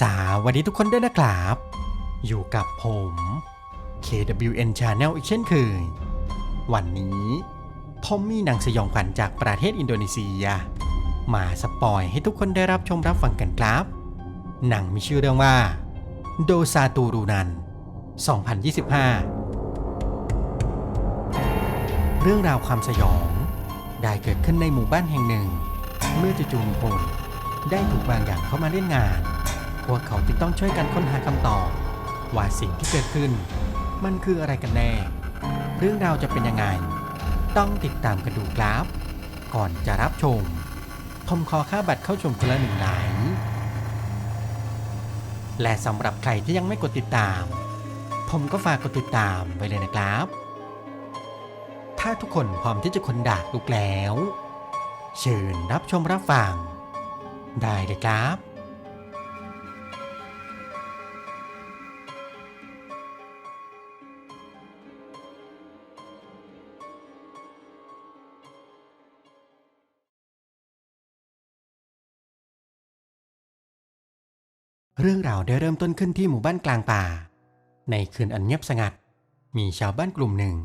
สวัสดีทุกคนด้วยนะครับ อยู่กับผม KWN Channel อีกเช่นเคย วันนี้ผมมีหนังสยองขวัญจากประเทศอินโดนีเซีย มาสปอยให้ทุกคนได้รับชมรับฟังกันครับหนังมีชื่อเรื่องว่า โดซาตูรูนัน 2025 เรื่องราวความสยอง ได้เกิดขึ้นในหมู่บ้านแห่งหนึ่ง เมื่อจู่ๆมีคนได้ถูกบางอย่างเข้ามาเล่นงาน พวกเขาจึงต้องช่วยกันค้นหาคำตอบ ว่าสิ่งที่เกิดขึ้น มันคืออะไรกันแน่ เรื่องราวจะเป็นยังไง ต้องติดตามกันดูครับ ก่อนจะรับชมผมขอค่าบัตรเข้าชมคนละหนึ่งไลน์และสำหรับใครที่ยังไม่กดติดตาม ผมก็ฝากกดติดตามไว้เลยนะครับ ถ้าทุกคนพร้อมที่จะคนดากลุกแล้ว เชิญรับชมรับฟัง ได้เลยครับ เรื่องราวได้เริ่มต้นขึ้นที่หมู่บ้านกลางป่า ในคืนอันเงียบสงัด มีชาวบ้านกลุ่มหนึ่ง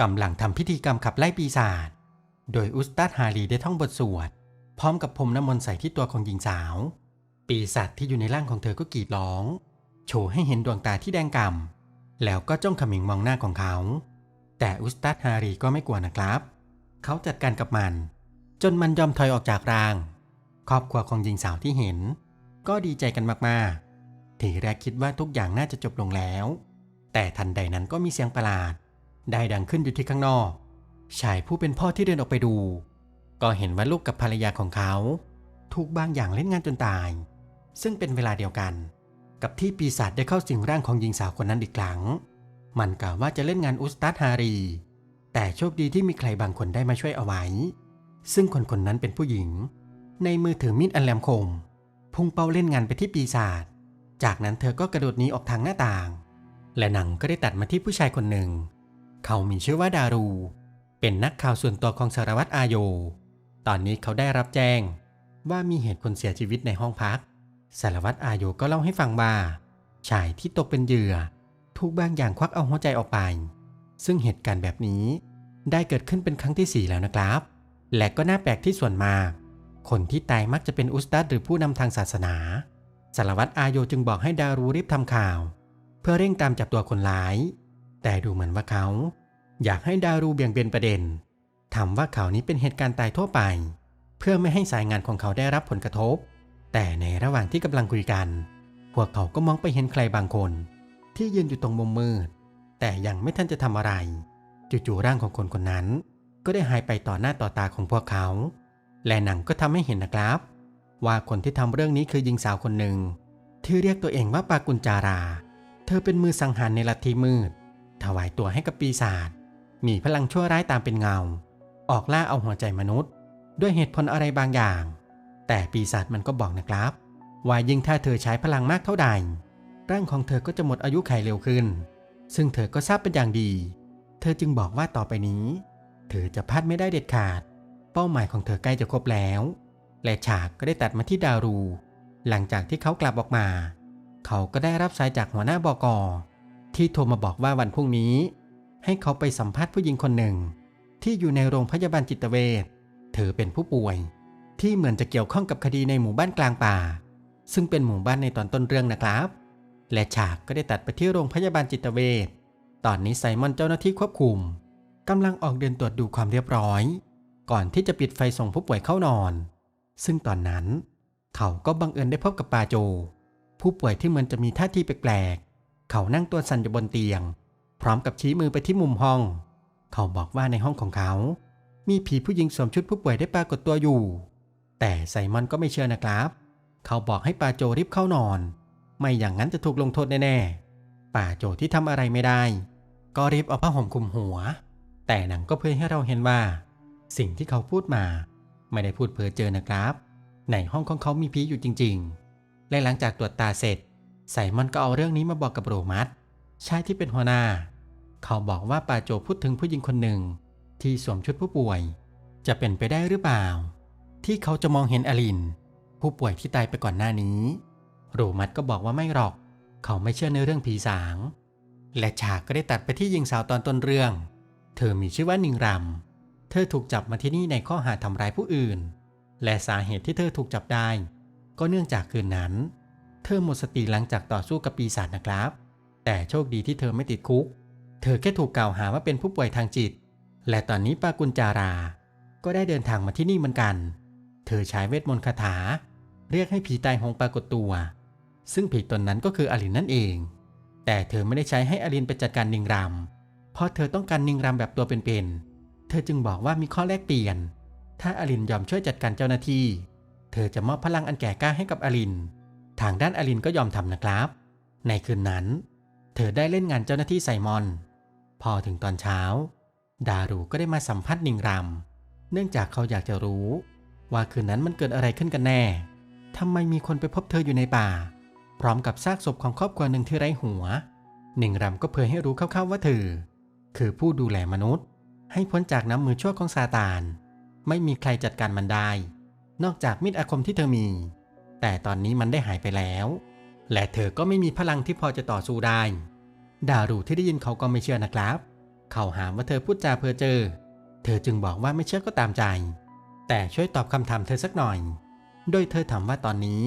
กำลังทำพิธีกรรมขับไล่ปีศาจ โดยอุสตัดฮารีได้ท่องบทสวด พร้อมกับพรมน้ำมนต์ใส่ที่ตัวของหญิงสาว ปีศาจที่อยู่ในร่างของเธอก็กรีดร้อง โชว์ให้เห็นดวงตาที่แดงก่ำแล้วก็จ้องเขมิงมองหน้าของเขา แต่อุสตัดฮารีก็ไม่กลัวนะครับ เขาจัดการกับมัน จนมันยอมถอยออกจากร่าง ครอบครัวของหญิงสาวที่เห็น ก็ดีใจกันมากๆ ทีแรกคิดว่าทุกอย่างน่าจะจบลงแล้ว แต่ทันใดนั้นก็มีเสียงประหลาด ได้ดังขึ้นอยู่ที่ข้างนอก ชายผู้เป็นพ่อที่เดินออกไปดู ก็เห็นว่าลูกกับภรรยาของเขา ถูกบางอย่างเล่นงานจนตาย ซึ่งเป็นเวลาเดียวกัน กับที่ปีศาจได้เข้าสิงร่างของหญิงสาวคนนั้นอีกครั้ง มันกล่าวว่าจะเล่นงานอุสตัดฮารี แต่โชคดีที่มีใครบางคนได้มาช่วยเอาไว้ ซึ่งคนคนนั้นเป็นผู้หญิง ในมือถือมีดอันแหลมคม พุ่งเป้าเล่นงานไปที่ปีศาจ จากนั้นเธอก็กระโดดหนีออกทางหน้าต่าง และหนังก็ได้ตัดมาที่ผู้ชายคนหนึ่ง เขามีชื่อว่าดารู เป็นนักข่าวส่วนตัวของสารวัตรอาโย ตอนนี้เขาได้รับแจ้ง ว่ามีเหตุคนเสียชีวิตในห้องพัก สารวัตรอาโยก็เล่าให้ฟังว่าชายที่ตกเป็นเหยื่อถูกบางอย่างควักเอาหัวใจออกไป ซึ่งเหตุการณ์แบบนี้ได้เกิดขึ้นเป็นครั้งที่สี่แล้วนะครับ และก็น่าแปลกที่ส่วนมาก คนที่ตายมักจะเป็นอุสตัดหรือผู้นำทางศาสนาสารวัตรอาโยจึงบอกให้ดารูรีบทำข่าว เพื่อเร่งตามจับตัวคนร้าย แต่ดูเหมือนว่าเขา อยากให้ดารูเบี่ยงเบนประเด็นทำว่าข่าวนี้เป็นเหตุการณ์ตายทั่วไป เพื่อไม่ให้สายงานของเขาได้รับผลกระทบ แต่ในระหว่างที่กำลังคุยกัน พวกเขาก็มองไปเห็นใครบางคน ที่ยืนอยู่ตรงมุมมืด แต่ยังไม่ทันจะทำอะไรจู่ๆร่างของคนคนนั้น ก็ได้หายไปต่อหน้าต่อตาของพวกเขา และหนังก็ทำให้เห็นนะครับ ว่าคนที่ทำเรื่องนี้คือหญิงสาวคนหนึ่ง ที่เรียกตัวเองว่าปากุญจารา เธอเป็นมือสังหารในลัทธิมืด ถวายตัวให้กับปีศาจมีพลังชั่วร้ายตามเป็นเงา ออกล่าเอาหัวใจมนุษย์ ด้วยเหตุผลอะไรบางอย่าง แต่ปีศาจมันก็บอกนะครับ ว่ายิ่งถ้าเธอใช้พลังมากเท่าใด ร่างของเธอก็จะหมดอายุไขเร็วขึ้น ซึ่งเธอก็ทราบเป็นอย่างดี เธอจึงบอกว่าต่อไปนี้ เธอจะพลาดไม่ได้เด็ดขาด เป้าหมายของเธอใกล้จะครบแล้ว และฉากก็ได้ตัดมาที่ดารู หลังจากที่เขากลับออกมา เขาก็ได้รับสายจากหัวหน้าบกที่โทรมาบอกว่าวันพรุ่งนี้ ให้เขาไปสัมภาษณ์ผู้หญิงคนหนึ่ง ที่อยู่ในโรงพยาบาลจิตเวชเธอเป็นผู้ป่วย ที่เหมือนจะเกี่ยวข้องกับคดีในหมู่บ้านกลางป่า ซึ่งเป็นหมู่บ้านในตอนต้นเรื่องนะครับ และฉากก็ได้ตัดไปที่โรงพยาบาลจิตเวชตอนนี้ไซมอนเจ้าหน้าที่ควบคุมกำลังออกเดินตรวจดูความเรียบร้อย ก่อนที่จะปิดไฟส่งผู้ป่วยเข้านอน ซึ่งตอนนั้น เขาก็บังเอิญได้พบกับปาโจ ผู้ป่วยที่เหมือนจะมีท่าทีแปลกๆ เขานั่งตัวสั่นอยู่บนเตียง พร้อมกับชี้มือไปที่มุมห้อง เขาบอกว่าในห้องของเขา มีผีผู้หญิงสวมชุดผู้ป่วยได้ปรากฏตัวอยู่ แต่ไซมอนก็ไม่เชื่อนะครับ เขาบอกให้ปาโจรีบเข้านอน ไม่อย่างนั้นจะถูกลงโทษแน่ๆป่าโจที่ทำอะไรไม่ได้ ก็รีบเอาผ้าห่มคลุมหัว แต่หนังก็เพื่อให้เราเห็นว่า สิ่งที่เขาพูดมา ไม่ได้พูดเพ้อเจอนะครับ ในห้องของเขามีผีอยู่จริง ๆ และหลังจากตรวจตาเสร็จ ไซมอนก็เอาเรื่องนี้มาบอกกับโรมัสชายที่เป็นหัวหน้า เขาบอกว่าปาโจพูดถึงผู้หญิงคนหนึ่ง ที่สวมชุดผู้ป่วย จะเป็นไปได้หรือเปล่า ที่เขาจะมองเห็นอลิน ผู้ป่วยที่ตายไปก่อนหน้านี้ โรมัสก็บอกว่าไม่หรอก เขาไม่เชื่อในเรื่องผีสาง และฉากก็ได้ตัดไปที่หญิงสาวตอนต้นเรื่อง เธอมีชื่อว่านิงรำ เธอถูกจับมาที่นี่ในข้อหาทำร้ายผู้อื่น และสาเหตุที่เธอถูกจับได้ ก็เนื่องจากคืนนั้น เธอหมดสติหลังจากต่อสู้กับปีศาจนะครับ แต่โชคดีที่เธอไม่ติดคุก เธอแค่ถูกกล่าวหาว่าเป็นผู้ป่วยทางจิต และตอนนี้ปากุญจารา ก็ได้เดินทางมาที่นี่เหมือนกัน เธอใช้เวทมนต์คาถา เรียกให้ผีตายโหงปรากฏตัว ซึ่งผีตนนั้นก็คืออลินนั่นเอง แต่เธอไม่ได้ใช้ให้อลินไปจัดการนิงรำเพราะเธอต้องการนิงรำแบบตัวเป็นๆ เธอจึงบอกว่ามีข้อแลกเปลี่ยน ถ้าอลินยอมช่วยจัดการเจ้าหน้าที่ เธอจะมอบพลังอันแก่กล้าให้กับอลิน ทางด้านอลินก็ยอมทำนะครับ ในคืนนั้น เธอได้เล่นงานเจ้าหน้าที่ไซมอน พอถึงตอนเช้า ดารูก็ได้มาสัมภาษณ์นิงรำเนื่องจากเขาอยากจะรู้ ว่าคืนนั้นมันเกิดอะไรขึ้นกันแน่ทำไมมีคนไปพบเธออยู่ในป่า พร้อมกับซากศพของครอบครัวหนึ่งที่ไร้หัว นิงรำก็เผยให้รู้คร่าวๆว่าเธอ คือผู้ดูแลมนุษย์ ให้พ้นจากน้ำมือชั่วของซาตาน ไม่มีใครจัดการมันได้ นอกจากมิตรอาคมที่เธอมี แต่ตอนนี้มันได้หายไปแล้ว และเธอก็ไม่มีพลังที่พอจะต่อสู้ได้ ดารูที่ได้ยินเขาก็ไม่เชื่อนะครับ เขาหามว่าเธอพูดจาเพ้อเจ้อเธอจึงบอกว่าไม่เชื่อก็ตามใจ แต่ช่วยตอบคำถามเธอสักหน่อย โดยเธอถามว่าตอนนี้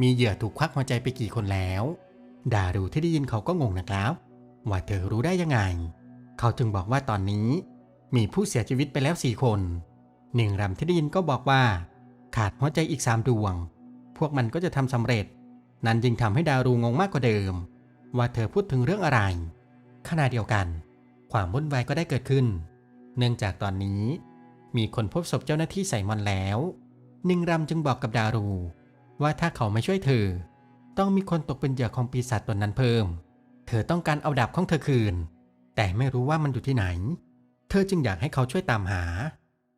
มีเหยื่อถูกควักหัวใจไปกี่คนแล้ว ดารูที่ได้ยินเขาก็งงนะครับ ว่าเธอรู้ได้ยังไง เขาจึงบอกว่าตอนนี้ มีผู้เสียชีวิตไปแล้วสี่คน หนึ่งรำที่ได้ยินก็บอกว่า ขาดหัวใจอีกสามดวง พวกมันก็จะทำสำเร็จ นั่นยิงทำให้ดารูงงมากกว่าเดิม ว่าเธอพูดถึงเรื่องอะไร ขณะเดียวกัน ความวุ่นวายก็ได้เกิดขึ้น เนื่องจากตอนนี้ มีคนพบศพเจ้าหน้าที่ใส่มอนแล้วหนิงรำจึงบอกกับดารู ว่าถ้าเขาไม่ช่วยเธอ ต้องมีคนตกเป็นเหยื่อของปีศาจตนนั้นเพิ่ม เธอต้องการเอาดาบของเธอคืน แต่ไม่รู้ว่ามันอยู่ที่ไหน เธอจึงอยากให้เขาช่วยตามหา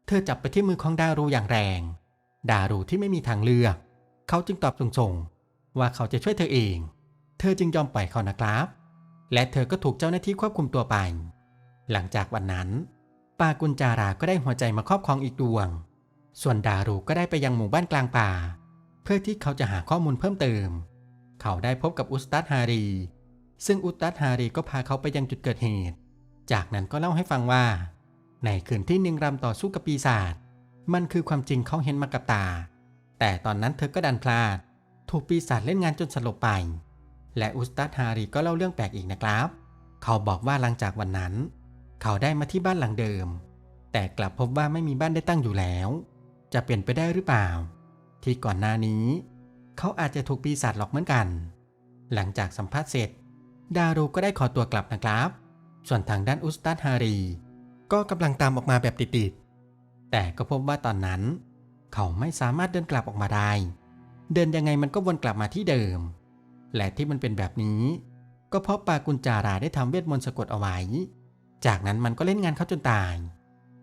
เธอจับไปที่มือของดารูอย่างแรง ดารูที่ไม่มีทางเลือก เขาจึงตอบตรงๆว่าเขาจะช่วยเธอเอง เธอจึงยอมปล่อยเขานะครับ และเธอก็ถูกเจ้าหน้าที่ควบคุมตัวไป หลังจากวันนั้นปากุญจาราก็ได้หัวใจมาครอบครองอีกดวง ส่วนดารูก็ได้ไปยังหมู่บ้านกลางป่า เพื่อที่เขาจะหาข้อมูลเพิ่มเติม เขาได้พบกับอุสตัดฮารี ซึ่งอุสตัดฮารีก็พาเขาไปยังจุดเกิดเหตุ จากนั้นก็เล่าให้ฟังว่า ในคืนที่นิงรำต่อสู้กับปีศาจมันคือความจริงเขาเห็นมากับตา แต่ตอนนั้นเธอก็ดันพลาด ถูกปีศาจเล่นงานจนสลบไป และอุสตัดฮารีก็เล่าเรื่องแปลกอีกนะครับ เขาบอกว่าหลังจากวันนั้น เขาได้มาที่บ้านหลังเดิม แต่กลับพบว่าไม่มีบ้านได้ตั้งอยู่แล้ว จะเปลี่ยนไปได้หรือเปล่า ที่ก่อนหน้านี้ เขาอาจจะถูกปีศาจหลอกเหมือนกัน หลังจากสัมภาษณ์เสร็จ ดารูก็ได้ขอตัวกลับนะครับ ส่วนทางด้านอุสตัดฮารี ก็กำลังตามออกมาแบบติดๆ แต่ก็พบว่าตอนนั้น เขาไม่สามารถเดินกลับออกมาได้ เดินยังไงมันก็วนกลับมาที่เดิม และที่มันเป็นแบบนี้ ก็เพราะปากุญจาราได้ทำเวทมนต์สะกดเอาไว้ จากนั้นมันก็เล่นงานเขาจนตาย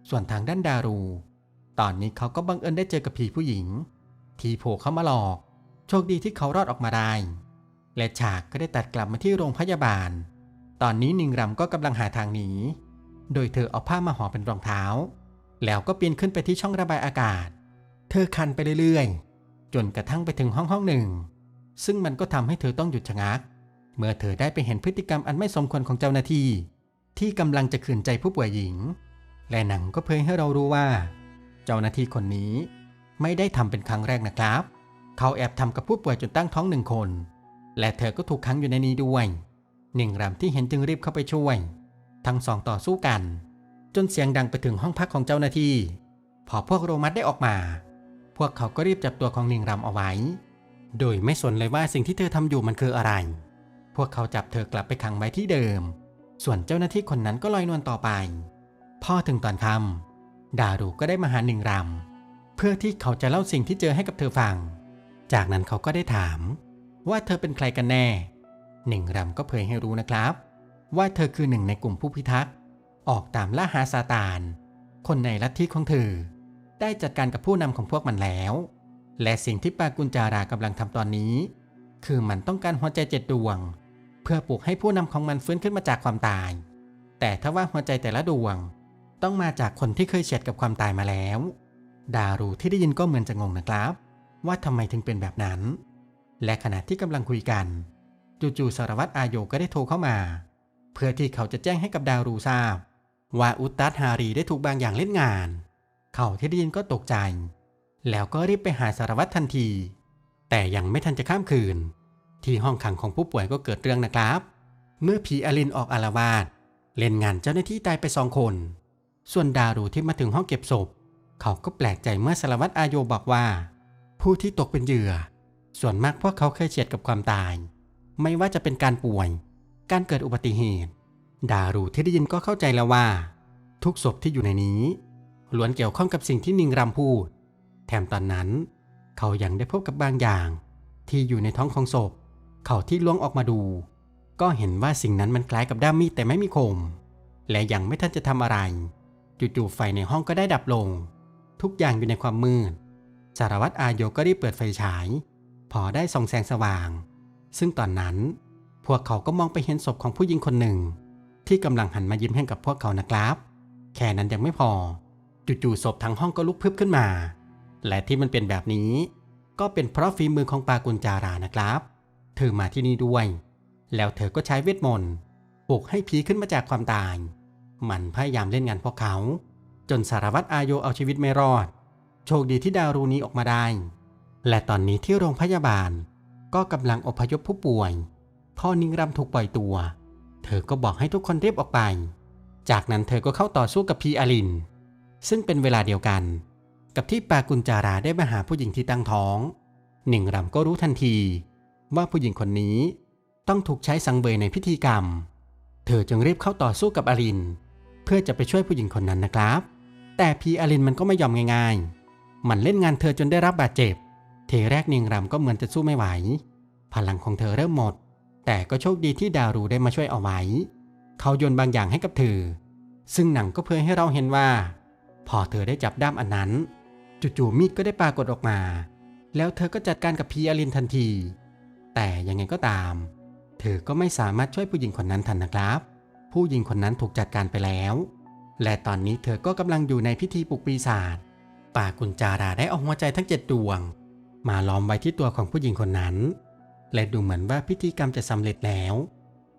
ส่วนทางด้านดารู ตอนนี้เขาก็บังเอิญได้เจอกับผีผู้หญิง ที่โผล่เข้ามาหลอก โชคดีที่เขารอดออกมาได้ และฉากก็ได้ตัดกลับมาที่โรงพยาบาล ตอนนี้นิงรำก็กำลังหาทางหนี โดยเธอเอาผ้ามาห่อเป็นรองเท้า แล้วก็ปีนขึ้นไปที่ช่องระบายอากาศ เธอคันไปเรื่อยๆ จนกระทั่งไปถึงห้องห้องหนึ่ง ซึ่งมันก็ทำให้เธอต้องหยุดชะงัก เมื่อเธอได้ไปเห็นพฤติกรรมอันไม่สมควรของเจ้าหน้าที่ ที่กำลังจะขืนใจผู้ป่วยหญิง และหนังก็เผยให้เรารู้ว่า เจ้าหน้าที่คนนี้ไม่ได้ทำเป็นครั้งแรกนะครับ เขาแอบทำกับผู้ป่วยจนตั้งท้องหนึ่งคน และเธอก็ถูกขังอยู่ในนี้ด้วย หนึ่งรำที่เห็นจึงรีบเข้าไปช่วย ทั้งสองต่อสู้กัน จนเสียงดังไปถึงห้องพักของเจ้าหน้าที่ พอพวกโรมัสได้ออกมา พวกเขาก็รีบจับตัวของหนึ่งรำเอาไว้ โดยไม่สนเลยว่าสิ่งที่เธอทำอยู่มันคืออะไร พวกเขาจับเธอกลับไปขังไว้ที่เดิม ส่วนเจ้าหน้าที่คนนั้นก็ลอยนวลต่อไป พอถึงตอนค่ำดารูก็ได้มาหาหนึ่งรำเพื่อที่เขาจะเล่าสิ่งที่เจอให้กับเธอฟัง จากนั้นเขาก็ได้ถาม ว่าเธอเป็นใครกันแน่ หนึ่งรำก็เผยให้รู้นะครับ ว่าเธอคือหนึ่งในกลุ่มผู้พิทักษ์ออกตามล่าหาซาตาน คนในลัทธิของเธอ ได้จัดการกับผู้นำของพวกมันแล้ว และสิ่งที่ปากุญจารากำลังทำตอนนี้ คือมันต้องการหัวใจเจ็ดดวง เพื่อปลุกให้ผู้นำของมันฟื้นขึ้นมาจากความตาย แต่ถ้าว่าหัวใจแต่ละดวง ต้องมาจากคนที่เคยเฉียดกับความตายมาแล้ว ดารูที่ได้ยินก็เหมือนจะงงนะครับ ว่าทำไมถึงเป็นแบบนั้น และขณะที่กำลังคุยกัน จู่ๆสารวัตรอาโยก็ได้โทรเข้ามา เพื่อที่เขาจะแจ้งให้กับดาวรูทราบ ว่าอุตตัสฮารีได้ถูกบางอย่างเล่นงาน เขาที่ได้ยินก็ตกใจ แล้วก็รีบไปหาสารวัตรทันที แต่ยังไม่ทันจะข้ามคืน ที่ห้องขังของผู้ป่วยก็เกิดเรื่องนะครับ เมื่อผีอลินออกอารวาสเล่นงานเจ้าหน้าที่ตายไปสองคน ส่วนดารูที่มาถึงห้องเก็บศพ เขาก็แปลกใจเมื่อสารวัตรอาโยบอกว่า ผู้ที่ตกเป็นเหยื่อ ส่วนมากพวกเขาเคยเฉียดกับความตาย ไม่ว่าจะเป็นการป่วย การเกิดอุบัติเหตุ ดารูที่ได้ยินก็เข้าใจแล้วว่า ทุกศพที่อยู่ในนี้ล้วนเกี่ยวข้องกับสิ่งที่นิงรำพูด แถมตอนนั้น เขายังได้พบกับบางอย่าง ที่อยู่ในท้องของศพ เขาที่ล้วงออกมาดู ก็เห็นว่าสิ่งนั้นมันคล้ายกับด้ามมีดแต่ไม่มีคม และยังไม่ทันจะทำอะไรจู่ๆไฟในห้องก็ได้ดับลง ทุกอย่างอยู่ในความมืดสารวัตรอาโยก็รีบเปิดไฟฉาย พอได้ส่องแสงสว่าง ซึ่งตอนนั้น พวกเขาก็มองไปเห็นศพของผู้หญิงคนหนึ่ง ที่กำลังหันมายิ้มให้กับพวกเขานะครับ แค่นั้นยังไม่พอ จู่ๆศพทั้งห้องก็ลุกพึบขึ้นมา และที่มันเป็นแบบนี้ ก็เป็นเพราะฝีมือของปากุญจารานะครับ เธอมาที่นี่ด้วย แล้วเธอก็ใช้เวทมนต์ปลุกให้ผีขึ้นมาจากความตาย มันพยายามเล่นงานพวกเขา จนสารวัตรอาโยเอาชีวิตไม่รอด โชคดีที่ดาวรูนี้ออกมาได้ และตอนนี้ที่โรงพยาบาล ก็กำลังอพยพผู้ป่วย พ่อนิงรำถูกปล่อยตัว เธอก็บอกให้ทุกคนเรียบออกไป จากนั้นเธอก็เข้าต่อสู้กับพีอาลิน ซึ่งเป็นเวลาเดียวกัน กับที่ปากุญจาราได้มาหาผู้หญิงที่ตั้งท้องหนิงรำก็รู้ทันที ว่าผู้หญิงคนนี้ต้องถูกใช้สังเวยในพิธีกรรม เธอจึงรีบเข้าต่อสู้กับอาริน เพื่อจะไปช่วยผู้หญิงคนนั้นนะครับ แต่พีอารินมันก็ไม่ยอมง่ายๆ มันเล่นงานเธอจนได้รับบาดเจ็บ เทแรกนิงรำก็เหมือนจะสู้ไม่ไหว พลังของเธอเริ่มหมด แต่ก็โชคดีที่ดารูได้มาช่วยเอาไว้ เขาโยนบางอย่างให้กับเธอ ซึ่งหนังก็เผยให้เราเห็นว่า พอเธอได้จับด้ามอันนั้น จู่ๆมีดก็ได้ปรากฏออกมา แล้วเธอก็จัดการกับพีอารินทันที แต่ยังไงก็ตาม เธอก็ไม่สามารถช่วยผู้หญิงคนนั้นทันนะครับ ผู้หญิงคนนั้นถูกจัดการไปแล้ว และตอนนี้เธอก็กำลังอยู่ในพิธีปลุกปีศาจป่ากุญจาราได้เอาหัวใจทั้งเจ็ดดวง มาล้อมไว้ที่ตัวของผู้หญิงคนนั้น และดูเหมือนว่าพิธีกรรมจะสำเร็จแล้ว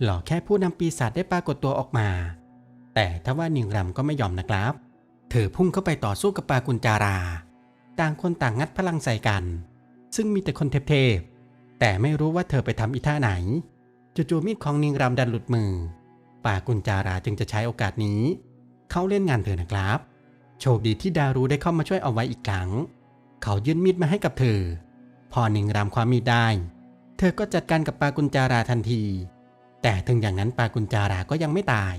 หล่อแค่ผู้นำปีศาจได้ปรากฏตัวออกมา แต่ถ้าว่านิงรำก็ไม่ยอมนะครับ เธอพุ่งเข้าไปต่อสู้กับปากุญจารา ต่างคนต่างงัดพลังใส่กัน ซึ่งมีแต่คนเทพๆแต่ไม่รู้ว่าเธอไปทำอีท่าไหนจู่ๆมีดของนิงรำดันหลุดมือปากุญจาราจึงจะใช้โอกาสนี้ เขาเล่นงานเธอนะครับ โชคดีที่ดารูได้เข้ามาช่วยเอาไว้อีกครั้ง เขายื่นมีดมาให้กับเธอ พอหนิงรำความมีดได้ เธอก็จัดการกับปากุญจาราทันที แต่ถึงอย่างนั้นปากุญจาราก็ยังไม่ตาย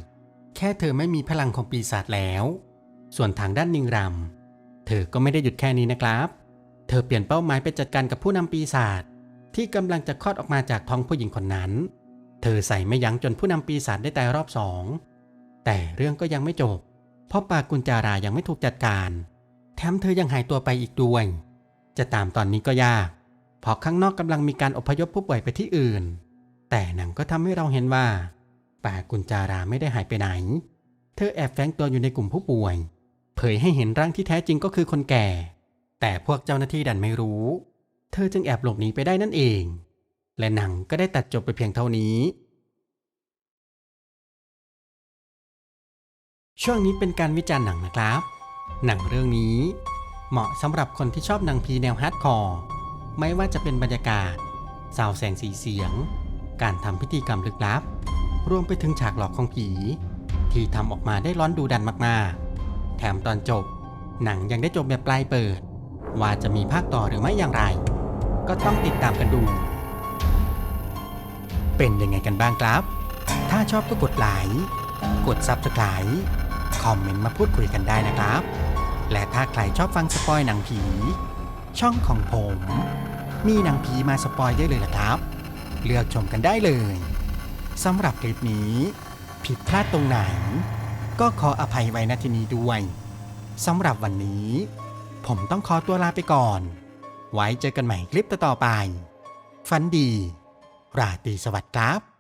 แค่เธอไม่มีพลังของปีศาจแล้ว ส่วนทางด้านนิงรำเธอก็ไม่ได้หยุดแค่นี้นะครับ เธอเปลี่ยนเป้าหมายไปจัดการกับผู้นำปีศาจที่กำลังจะคลอดออกมาจากท้องผู้หญิงคนนั้น เธอใส่ไม่ยั้งจนผู้นำปีศาจได้ตายรอบสอง แต่เรื่องก็ยังไม่จบ เพราะปากุญจารายังไม่ถูกจัดการ แถมเธอยังหายตัวไปอีกด้วย จะตามตอนนี้ก็ยาก เพราะข้างนอกกำลังมีการอพยพผู้ป่วยไปที่อื่น แต่หนังก็ทำให้เราเห็นว่าปากุญจาราไม่ได้หายไปไหน เธอแอบแฝงตัวอยู่ในกลุ่มผู้ป่วย เผยให้เห็นร่างที่แท้จริงก็คือคนแก่ แต่พวกเจ้าหน้าที่ดันไม่รู้ เธอจึงแอบหลบหนีไปได้นั่นเอง และหนังก็ได้ตัดจบไปเพียงเท่านี้ ช่วงนี้เป็นการวิจารณ์หนังนะครับ หนังเรื่องนี้เหมาะสำหรับคนที่ชอบหนังผีแนวฮาร์ดคอร์ ไม่ว่าจะเป็นบรรยากาศสาวแสงสีเสียง การทำพิธีกรรมลึกลับ รวมไปถึงฉากหลอกของผี ที่ทำออกมาได้ร้อนดูดันมากๆ แถมตอนจบ หนังยังได้จบแบบปลายเปิด ว่าจะมีภาคต่อหรือไม่อย่างไร ก็ต้องติดตามกันดู เป็นยังไงกันบ้างครับ ถ้าชอบก็กดไลค์กด Subscribe คอมเมนต์มาพูดคุยกันได้นะครับ และถ้าใครชอบฟังสปอยหนังผี ช่องของผม มีหนังผีมาสปอยได้เลยละครับ เลือกชมกันได้เลยสำหรับคลิปนี้ ผิดพลาดตรงไหน ก็ขออภัยไว้ณที่นี้ด้วยสำหรับวันนี้ ผมต้องขอตัวลาไปก่อน ไว้เจอกันใหม่คลิปต่อๆไป ฝันดี ราตรีสวัสดิ์ครับ